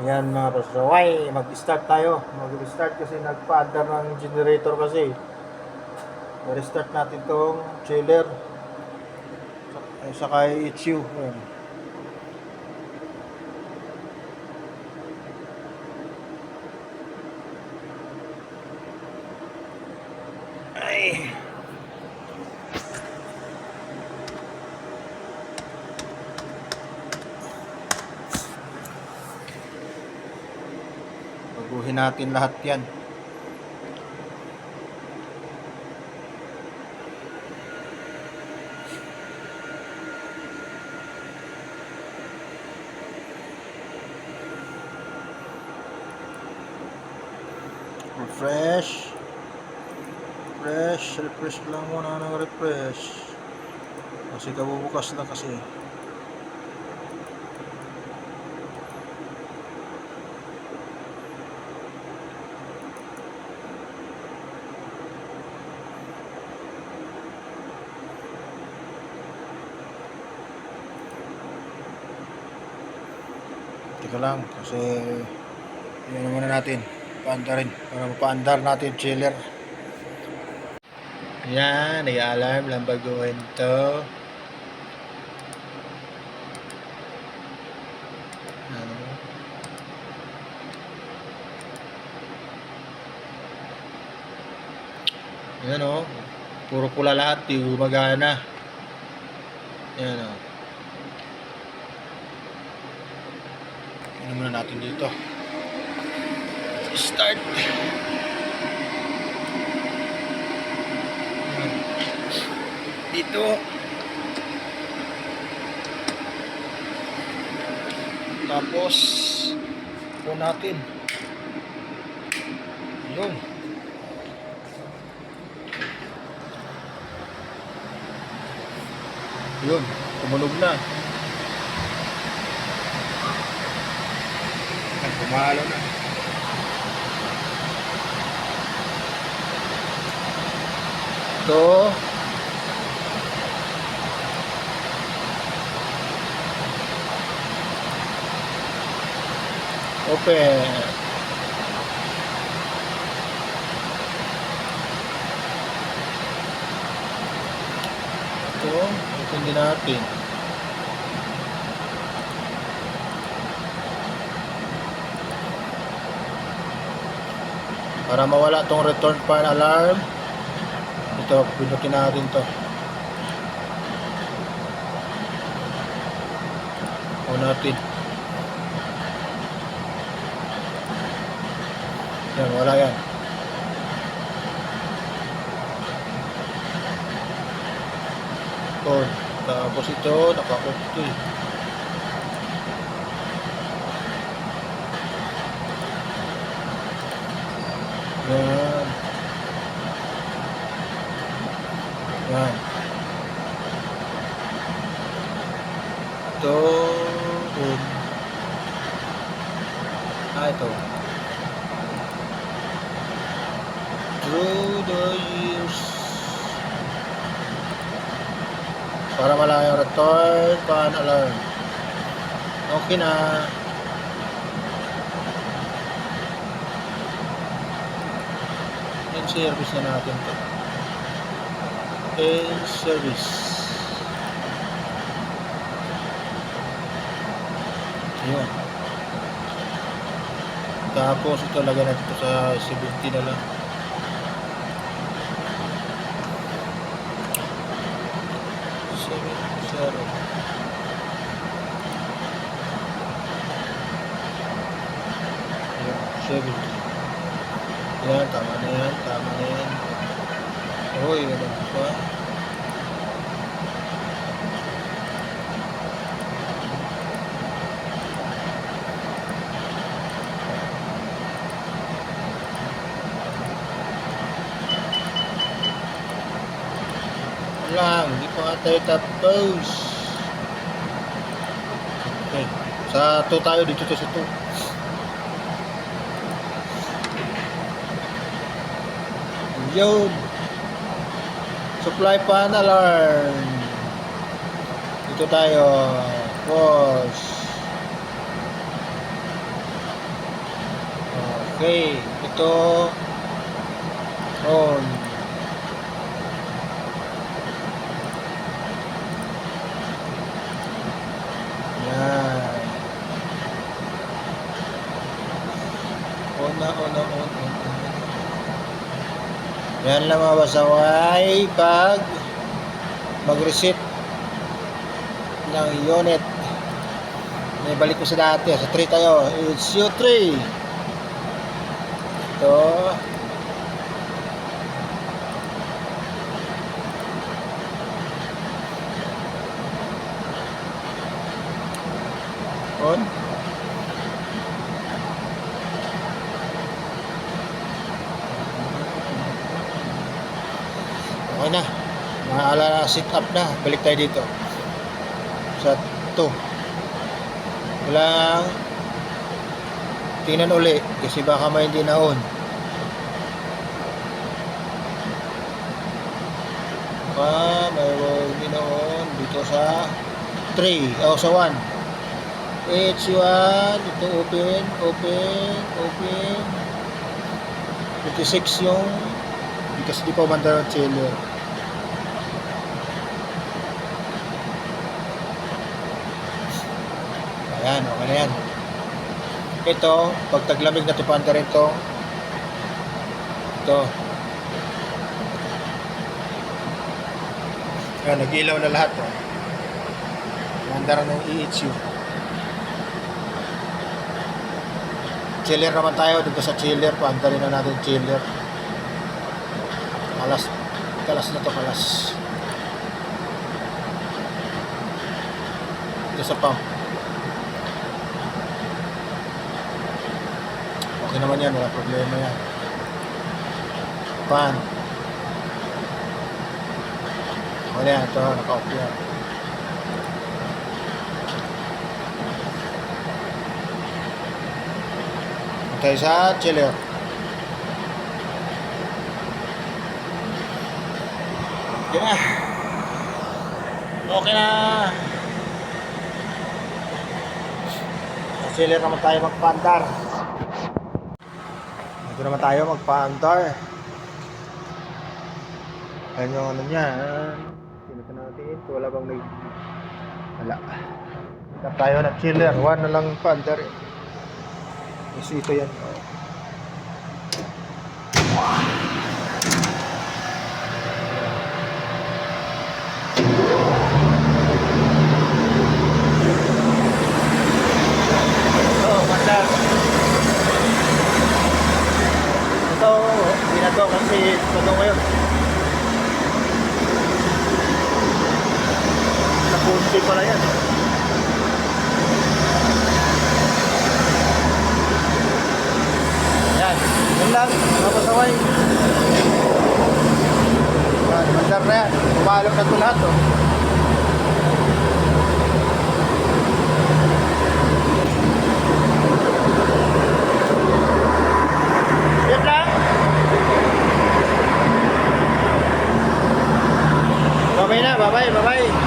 Ayan mga pastor. Why? Mag-start tayo. Mag-start kasi nagpa-under ng generator kasi. I-restart natin tong chiller. Sa- Saka HU. Ayan. Ay. Baguhin natin lahat yan. Refresh. Refresh. Refresh lang muna ng refresh. Kasi kabubukas lang kasi. Teka lang, kasi yun muna natin. Paandarin. Para mapaandar natin chiller. Yan, nag-alarm lang baguhin to. Ano? Yan o. Puro pula lahat. Di gumagana. Yan o. Ano muna natin dito. Start. Dito. Tapos, po natin. Yun. Yun, tumunog na. Pumalo na. Ito. Open. Ito, open din natin. Para mawala tong return pan alarm. Ito, pinutin natin to. O natin. Yan, wala yan. On. Tapos ito, naka-off Yan. Yan. Ito. On. Ah, ito. Through the years. Para malayo return pan alarm. Okay na. Service na natin to. In service. Yun. Tapos ito lagyan natin ito sa 70 na lang. Seven, zero. Ayan, seven. Yan, tama na yan, tama na yan. Uy, ganun pa. hindi pa nga tayo tapos. Okay. Sa 2 tayo, dito tayo sa 2. Yun. Supply pan alarm. Dito tayo. Pause. Okay, ito on. Yan. On na, on na, on, on. Yan lang mga basaway pag mag-reset ng unit. May balik ko sa dati. Sa 3 tayo. It's you 3. Ito. On. Okay na. Maala sit up na. Balik tayo dito. Sa 2. Walang tingnan uli kasi baka may hindi na on. Baka may hindi na on dito sa 3 o sa 1. H1 ito open, open, open. 56 yung kasi di pa umanda ng chiller. Ayan, okay na yan. Ito, pag taglamig na tupanda rin to. Ito. Ayan, nag-ilaw na lahat. Oh. Mandara ng EHU. Chiller naman tayo dito sa chiller. Paanda rin na natin chiller. Kalas. Kalas na to, kalas. Ito sa pump. Okay naman yan, wala problema yan. Pan. Wala yan, ito, naka-off yan. Okay, sa chiller. Yan na. Okay na. Sa chiller naman tayo magpandar. Dito naman tayo magpa-andar. Ayan yung ano niya. Tinata natin. Wala bang nag... Wala. Tap tayo ng chiller. One na lang pa-andar eh. Kasi ito yan. Ito, mandar. Ito, hindi na to kasi todo ngayon. Napunti pala yan. Yan, yun lang, mga pasaway. Yan, mandar na yan. Pumalap na ito lahat, oh. bye bye bye bye